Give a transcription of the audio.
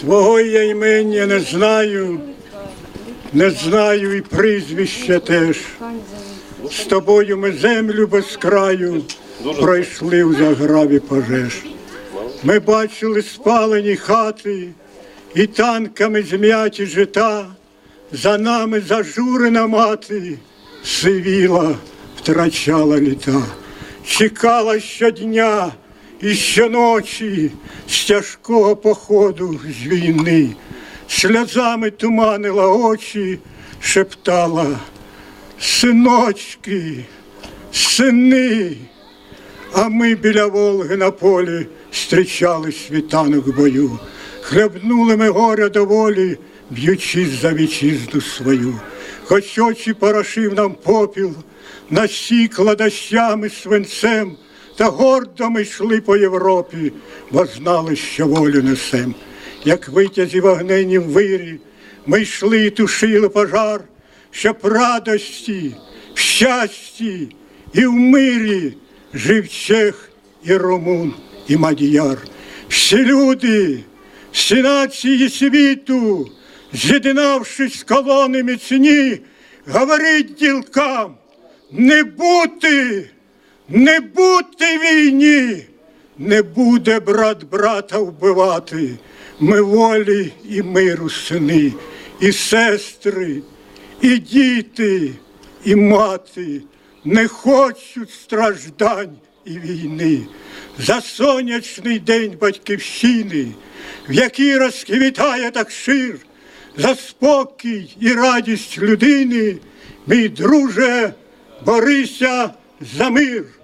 Твого я імення не знаю, не знаю і прізвища теж. З тобою ми землю без краю пройшли в заграві пожеж. Ми бачили спалені хати і танками зм'яті жита. За нами зажурена мати сивіла, втрачала літа, чекала щодня і щоночі з тяжкого походу з війни, сльозами туманила очі, шептала Синочки, сини, а ми біля Волги на полі зустрічали світанок бою, хлебнули ми горя доволі, б'ючись за вітчизну свою. Хоч очі порошив нам попіл, насікла дощами свинцем, та гордо ми йшли по Європі, бо знали, що волю несем. Як витязі вогненім вирі, ми йшли і тушили пожар, щоб радості, в щасті і в мирі жив чех і румун, і мадіяр. Всі люди, всі нації світу, з'єднавшись колони міцні, говорить ділкам, не бути, не бути війні, не буде брат брата вбивати. Ми волі і миру сини, і сестри, і діти, і мати не хочуть страждань і війни. За сонячний день батьківщини, в якій розквітає так шир, за спокій і радість людини, мій друже, борися за мир.